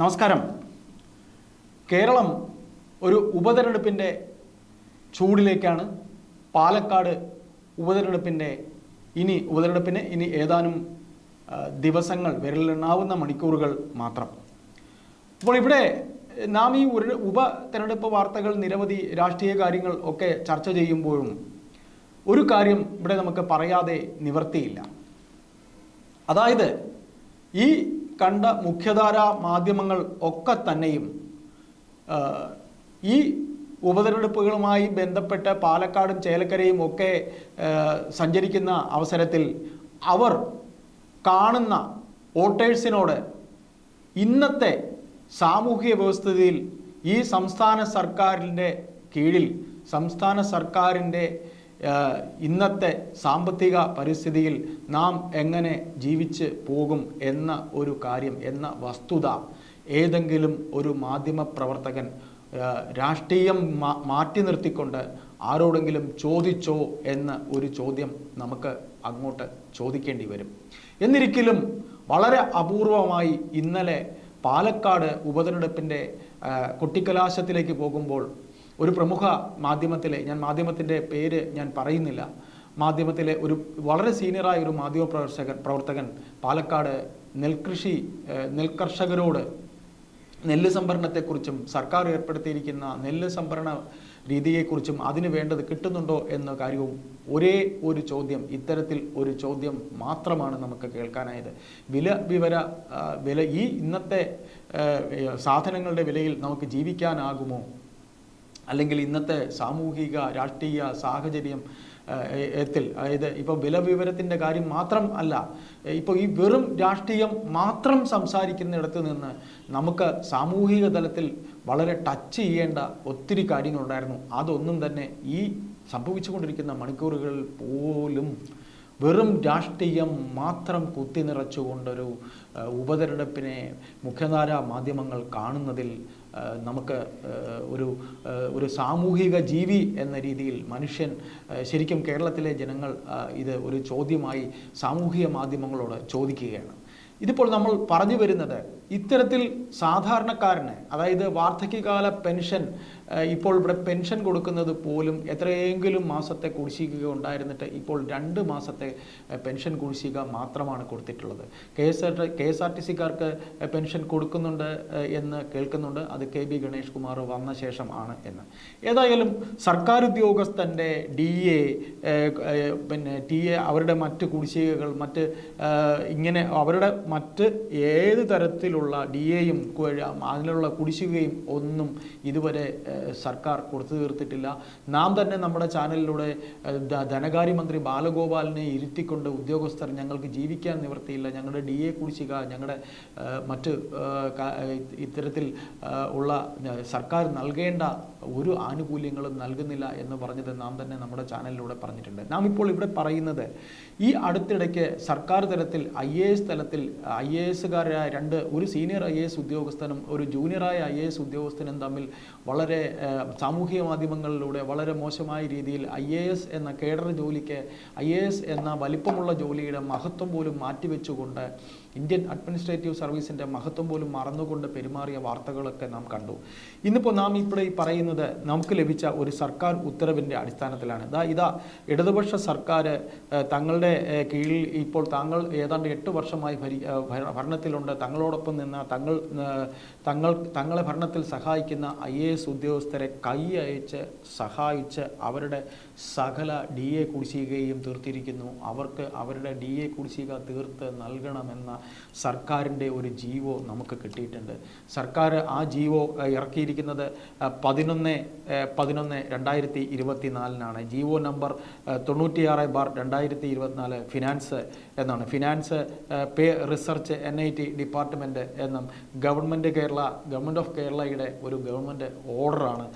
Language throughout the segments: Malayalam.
നമസ്കാരം. കേരളം ഒരു ഉപതെരഞ്ഞെടുപ്പിന്റെ ചൂടിലേക്കാണ്. പാലക്കാട് ഉപതെരഞ്ഞെടുപ്പിന്റെ ഇനി ഉപതെരഞ്ഞെടുപ്പിന് ഇനി ഏതാനും ദിവസങ്ങൾ വിരലിലെണ്ണാവുന്ന മണിക്കൂറുകൾ മാത്രം. അപ്പോൾ ഇവിടെ നാം ഈ ഒരു ഉപതെരഞ്ഞെടുപ്പ് വാർത്തകൾ നിരവധി രാഷ്ട്രീയ കാര്യങ്ങൾ ഒക്കെ ചർച്ച ചെയ്യുമ്പോഴും ഒരു കാര്യം ഇവിടെ നമുക്ക് പറയാതെ നിവർത്തിയില്ല. അതായത് ഈ കണ്ട മുഖ്യധാര മാധ്യമങ്ങൾ ഒക്കെ തന്നെയും ഈ ഉപതെരഞ്ഞെടുപ്പുകളുമായി ബന്ധപ്പെട്ട് പാലക്കാടും ചേലക്കരയും ഒക്കെ സഞ്ചരിക്കുന്ന അവസരത്തിൽ അവർ കാണുന്ന വോട്ടേഴ്സിനോട് ഇന്നത്തെ സാമൂഹിക വ്യവസ്ഥിതിയിൽ ഈ സംസ്ഥാന സർക്കാരിന്റെ കീഴിൽ സംസ്ഥാന സർക്കാരിന്റെ ഇന്നത്തെ സാമ്പത്തിക പരിസ്ഥിതിയിൽ നാം എങ്ങനെ ജീവിച്ച് പോകും എന്ന ഒരു കാര്യം എന്ന വസ്തുത ഏതെങ്കിലും ഒരു മാധ്യമ പ്രവർത്തകൻ രാഷ്ട്രീയം മാറ്റി നിർത്തിക്കൊണ്ട് ആരോടെങ്കിലും ചോദിച്ചോ എന്ന ഒരു ചോദ്യം നമുക്ക് അങ്ങോട്ട് ചോദിക്കേണ്ടി വരും. എന്നിരിക്കലും വളരെ അപൂർവമായി ഇന്നലെ പാലക്കാട് ഉപതെരഞ്ഞെടുപ്പിന്റെ കൊട്ടിക്കലാശത്തിലേക്ക് പോകുമ്പോൾ ഒരു പ്രമുഖ മാധ്യമത്തിലെ ഞാൻ മാധ്യമത്തിന്റെ പേര് ഞാൻ പറയുന്നില്ല. മാധ്യമത്തിലെ ഒരു വളരെ സീനിയറായ ഒരു മാധ്യമ പ്രവർത്തകൻ പ്രവർത്തകൻ പാലക്കാട് നെൽകൃഷി നെൽകർഷകരോട് നെല്ല് സംഭരണത്തെക്കുറിച്ചും സർക്കാർ ഏർപ്പെടുത്തിയിരിക്കുന്ന നെല്ല് സംഭരണ രീതിയെക്കുറിച്ചും അതിന് വേണ്ടത് കിട്ടുന്നുണ്ടോ എന്ന കാര്യവും ഒരേ ഒരു ചോദ്യം ഇത്തരത്തിൽ ഒരു ചോദ്യം മാത്രമാണ് നമുക്ക് കേൾക്കാനായത്. വില വിവര വില ഈ ഇന്നത്തെ സാധനങ്ങളുടെ വിലയിൽ നമുക്ക് ജീവിക്കാനാകുമോ അല്ലെങ്കിൽ ഇന്നത്തെ സാമൂഹിക രാഷ്ട്രീയ സാഹചര്യം ത്തിൽ അതായത് ഇപ്പോൾ വില വിവരത്തിന്റെ കാര്യം മാത്രം അല്ല ഇപ്പോൾ ഈ വെറും രാഷ്ട്രീയം മാത്രം സംസാരിക്കുന്നിടത്ത് നിന്ന് നമുക്ക് സാമൂഹിക തലത്തിൽ വളരെ ടച്ച് ചെയ്യേണ്ട ഒത്തിരി കാര്യങ്ങളുണ്ടായിരുന്നു. അതൊന്നും തന്നെ ഈ സംഭവിച്ചുകൊണ്ടിരിക്കുന്ന മണിക്കൂറുകളിൽ പോലും വെറും രാഷ്ട്രീയം മാത്രം കുത്തി നിറച്ചുകൊണ്ടൊരു ഉപതെരഞ്ഞെടുപ്പിനെ മുഖ്യധാര മാധ്യമങ്ങൾ കാണുന്നതിൽ നമുക്ക് ഒരു ഒരു സാമൂഹിക ജീവി എന്ന രീതിയിൽ മനുഷ്യൻ ശരിക്കും കേരളത്തിലെ ജനങ്ങൾ ഇത് ഒരു ചോദ്യമായി സാമൂഹിക മാധ്യമങ്ങളോട് ചോദിക്കുകയാണ്. ഇതിപ്പോൾ നമ്മൾ പറഞ്ഞു വരുന്നത് ഇത്തരത്തിൽ സാധാരണക്കാരന് അതായത് വാർദ്ധക്യകാല പെൻഷൻ ഇപ്പോൾ ഇവിടെ പെൻഷൻ കൊടുക്കുന്നത് പോലും എത്രയെങ്കിലും മാസത്തെ കുടിശ്ശിക ഉണ്ടായിരുന്നിട്ട് ഇപ്പോൾ രണ്ട് മാസത്തെ പെൻഷൻ കുടിശ്ശിക മാത്രമാണ് കൊടുത്തിട്ടുള്ളത്. K S R K S R T സിക്കാർക്ക് pension കൊടുക്കുന്നുണ്ട് എന്ന് കേൾക്കുന്നുണ്ട്. അത് കെ ബി ഗണേഷ് കുമാർ വന്ന ശേഷം ആണ് എന്ന്. ഏതായാലും സർക്കാർ ഉദ്യോഗസ്ഥന്റെ ഡി എ പിന്നെ ടി എ അവരുടെ മറ്റ് കുടിശ്ശികകൾ മറ്റ് ഇങ്ങനെ അവരുടെ മറ്റ് ഏത് തരത്തിലുള്ള ഡി എയും അതിനുള്ള കുടിശ്ശികയും ഒന്നും ഇതുവരെ സർക്കാർ കൊടുത്തു തീർത്തിട്ടില്ല. നാം തന്നെ നമ്മുടെ ചാനലിലൂടെ ധനകാര്യമന്ത്രി ബാലഗോപാലിനെ ഇരുത്തിക്കൊണ്ട് ഉദ്യോഗസ്ഥർ ഞങ്ങൾക്ക് ജീവിക്കാൻ നിവൃത്തിയില്ല. ഞങ്ങളുടെ ഡി എ കുടിശ്ശിക ഞങ്ങളുടെ മറ്റ് ഇത്തരത്തിൽ ഉള്ള സർക്കാർ നൽകേണ്ട ഒരു ആനുകൂല്യങ്ങളും നൽകുന്നില്ല എന്ന് പറഞ്ഞത് നാം തന്നെ നമ്മുടെ ചാനലിലൂടെ പറഞ്ഞിട്ടുണ്ട്. നാം ഇപ്പോൾ ഇവിടെ പറയുന്നത് ഈ അടുത്തിടയ്ക്ക് സർക്കാർ തലത്തിൽ ഐ എ എസ് തലത്തിൽ ഐ എ എസുകാരായ രണ്ട് ഒരു സീനിയർ ഐ എ എസ് ഉദ്യോഗസ്ഥനും ഒരു ജൂനിയറായ ഐ എ എസ് ഉദ്യോഗസ്ഥനും തമ്മിൽ വളരെ സാമൂഹിക മാധ്യമങ്ങളിലൂടെ വളരെ മോശമായ രീതിയിൽ ഐ എ എസ് എന്ന കേഡർ ജോലിക്ക് ഐ എ എസ് എന്ന വലിപ്പമുള്ള ജോലിയുടെ മഹത്വം പോലും മാറ്റിവെച്ചുകൊണ്ട് ഇന്ത്യൻ അഡ്മിനിസ്ട്രേറ്റീവ് സർവീസിന്റെ മഹത്വം പോലും മറന്നുകൊണ്ട് പെരുമാറിയ വാർത്തകളൊക്കെ നാം കണ്ടു. ഇന്നിപ്പോൾ നാം ഇവിടെ പറയുന്നത് നമുക്ക് ലഭിച്ച ഒരു സർക്കാർ ഉത്തരവിന്റെ അടിസ്ഥാനത്തിലാണ്. ഇതാ ഇതാ ഇടതുപക്ഷ സർക്കാർ തങ്ങളുടെ കീഴിൽ ഇപ്പോൾ താങ്കൾ ഏതാണ്ട് എട്ട് വർഷമായി ഭരി ഭരണത്തിലുണ്ട്. തങ്ങളോടൊപ്പം നിന്ന തങ്ങൾ തങ്ങൾ തങ്ങളെ ഭരണത്തിൽ സഹായിക്കുന്ന ഐ എ എസ് ഉദ്യോഗസ്ഥരെ കൈ അയച്ച് സഹായിച്ച് അവരുടെ സകല ഡി എ കുടിശ്ശികയും തീർത്തിരിക്കുന്നു. അവർക്ക് അവരുടെ ഡി എ കുടിശ്ശിക തീർത്ത് നൽകണമെന്ന സർക്കാരിന്റെ ഒരു ജീവോ നമുക്ക് കിട്ടിയിട്ടുണ്ട്. സർക്കാർ ആ ജീവോ ഇറക്കിയിരിക്കുന്നത് പതിനൊന്ന് പതിനൊന്ന് രണ്ടായിരത്തി ഇരുപത്തി നാലിനാണ് ജീവോ നമ്പർ തൊണ്ണൂറ്റിയാറ് ബാർ രണ്ടായിരത്തി ഇരുപത്തിനാല് ഫിനാൻസ് എന്നാണ്. Finance pay research N I T department എന്നും ഗവൺമെന്റ് കേരള ഗവൺമെന്റ് ഓഫ് കേരളയുടെ ഒരു ഗവൺമെന്റ് ഓർഡറാണ്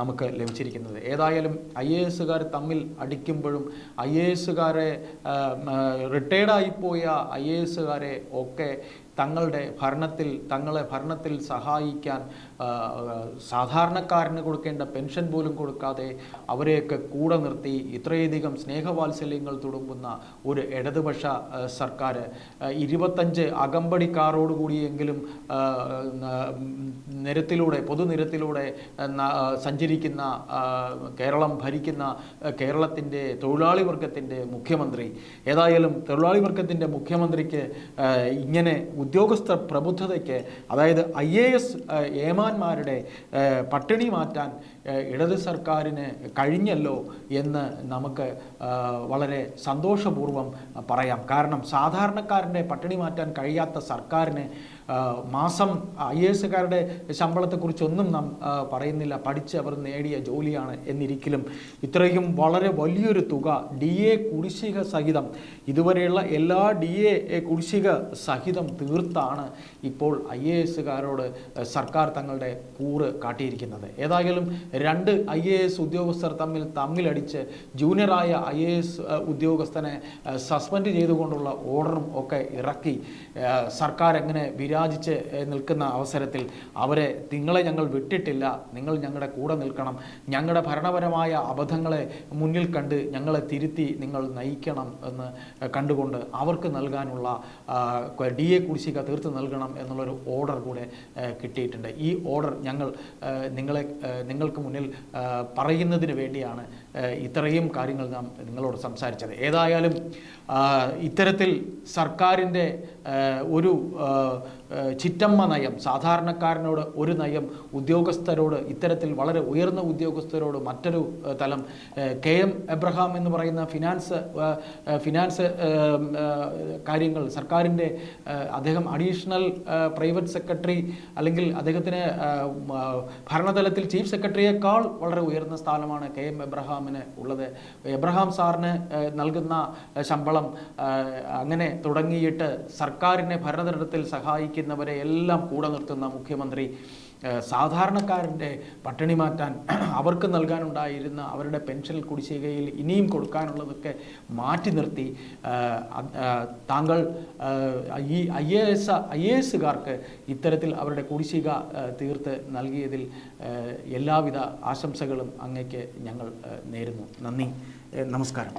നമുക്ക് ലഭിച്ചിരിക്കുന്നത്. ഏതായാലും ഐ എ എസുകാർ തമ്മിൽ അടിക്കുമ്പോഴും ഐ എ എസുകാരെ റിട്ടയർഡായിപ്പോയ ഐ എ എസുകാരെ ഒക്കെ തങ്ങളുടെ ഭരണത്തിൽ തങ്ങളെ ഭരണത്തിൽ സഹായിക്കാൻ സാധാരണക്കാരന് കൊടുക്കേണ്ട പെൻഷൻ പോലും കൊടുക്കാതെ അവരെയൊക്കെ കൂടെ നിർത്തി ഇത്രയധികം സ്നേഹവാത്സല്യങ്ങൾ തുടങ്ങുന്ന ഒരു ഇടതുപക്ഷ സർക്കാർ ഇരുപത്തഞ്ച് അകമ്പടിക്കാറോടുകൂടിയെങ്കിലും നിരത്തിലൂടെ പൊതുനിരത്തിലൂടെ സഞ്ചരിക്കുന്ന കേരളം ഭരിക്കുന്ന കേരളത്തിന്റെ തൊഴിലാളി വർഗത്തിന്റെ മുഖ്യമന്ത്രി. ഏതായാലും തൊഴിലാളി വർഗത്തിന്റെ മുഖ്യമന്ത്രിക്ക് ഇങ്ങനെ ഉദ്യോഗസ്ഥ പ്രബുദ്ധതയ്ക്ക് അതായത് ഐ എ എസ് ഏമാന്മാരുടെ പട്ടിണി മാറ്റാൻ ഇടത് സർക്കാരിന് കഴിഞ്ഞല്ലോ എന്ന് നമുക്ക് വളരെ സന്തോഷപൂർവം പറയാം. കാരണം സാധാരണക്കാരന്റെ പട്ടിണി മാറ്റാൻ കഴിയാത്ത സർക്കാരിന് മാസം ഐ എ എസുകാരുടെ ശമ്പളത്തെക്കുറിച്ചൊന്നും നാം പറയുന്നില്ല. പഠിച്ച് അവർ നേടിയ ജോലിയാണ് എന്നിരിക്കലും. ഇത്രയും വളരെ വലിയൊരു തുക ഡി എ കുടിശ്ശിക സഹിതം ഇതുവരെയുള്ള എല്ലാ ഡി എ കുടിശ്ശിക സഹിതം തീർത്താണ് ഇപ്പോൾ ഐ എ എസുകാരോട് സർക്കാർ തങ്ങളുടെ കൂറ് കാട്ടിയിരിക്കുന്നത്. ഏതായാലും രണ്ട് ഐ എ എസ് ഉദ്യോഗസ്ഥർ തമ്മിൽ തമ്മിലടിച്ച് ജൂനിയറായ ഐ എ എസ് ഉദ്യോഗസ്ഥനെ സസ്പെൻഡ് ചെയ്തുകൊണ്ടുള്ള ഓർഡറും ഒക്കെ ഇറക്കി. സർക്കാർ എങ്ങനെ വിരാജിച്ച് നിൽക്കുന്ന അവസരത്തിൽ അവരെ നിങ്ങളെ ഞങ്ങൾ വിട്ടിട്ടില്ല നിങ്ങൾ ഞങ്ങളുടെ കൂടെ നിൽക്കണം ഞങ്ങളുടെ ഭരണപരമായ അബദ്ധങ്ങളെ മുന്നിൽ കണ്ട് ഞങ്ങളെ തിരുത്തി നിങ്ങൾ നയിക്കണം എന്ന് കണ്ടുകൊണ്ട് അവർക്ക് നൽകാനുള്ള ഡി എ കുടിശ്ശിക തീർത്ത് നൽകണം എന്നുള്ളൊരു ഓർഡർ കൂടെ കിട്ടിയിട്ടുണ്ട്. ഈ ഓർഡർ ഞങ്ങൾ നിങ്ങളെ നിങ്ങൾക്ക് മുന്നിൽ പറയുന്നതിന് വേണ്ടിയാണ് ഇത്രയും കാര്യങ്ങൾ നാം നിങ്ങളോട് സംസാരിച്ചത്. ഏതായാലും ഇത്തരത്തിൽ സർക്കാരിന്റെ ഒരു ചിറ്റമ്മ നയം സാധാരണക്കാരനോട് ഒരു നയം ഉദ്യോഗസ്ഥരോട് ഇത്തരത്തിൽ വളരെ ഉയർന്ന ഉദ്യോഗസ്ഥരോട് മറ്റൊരു തലം. കെ എം എബ്രഹാം എന്ന് പറയുന്ന ഫിനാൻസ് ഫിനാൻസ് കാര്യങ്ങൾ സർക്കാരിന്റെ അദ്ദേഹം അഡീഷണൽ പ്രൈവറ്റ് സെക്രട്ടറി അല്ലെങ്കിൽ അദ്ദേഹത്തിന് ഭരണതലത്തിൽ ചീഫ് സെക്രട്ടറിയേക്കാൾ വളരെ ഉയർന്ന സ്ഥാനമാണ് കെ എം എബ്രഹാമിന് ഉള്ളത്. എബ്രഹാം സാറിന് നൽകുന്ന ശമ്പളം അങ്ങനെ തുടങ്ങിയിട്ട് സർക്കാരിനെ ഭരണതലത്തിൽ സഹായിക്കുന്നവരെ എല്ലാം കൂടെ നിർത്തുന്ന മുഖ്യമന്ത്രി സാധാരണക്കാരന്റെ പട്ടിണി മാറ്റാൻ അവർക്ക് നൽകാനുണ്ടായിരുന്ന അവരുടെ പെൻഷൻ കുടിശ്ശികയിൽ ഇനിയും കൊടുക്കാനുള്ളതൊക്കെ മാറ്റി നിർത്തി താങ്കൾ ഈ I A S I A ഇത്തരത്തിൽ അവരുടെ കുടിശ്ശിക തീർത്ത് നൽകിയതിൽ എല്ലാവിധ ആശംസകളും അങ്ങേക്ക് ഞങ്ങൾ നേരുന്നു. നന്ദി. നമസ്കാരം.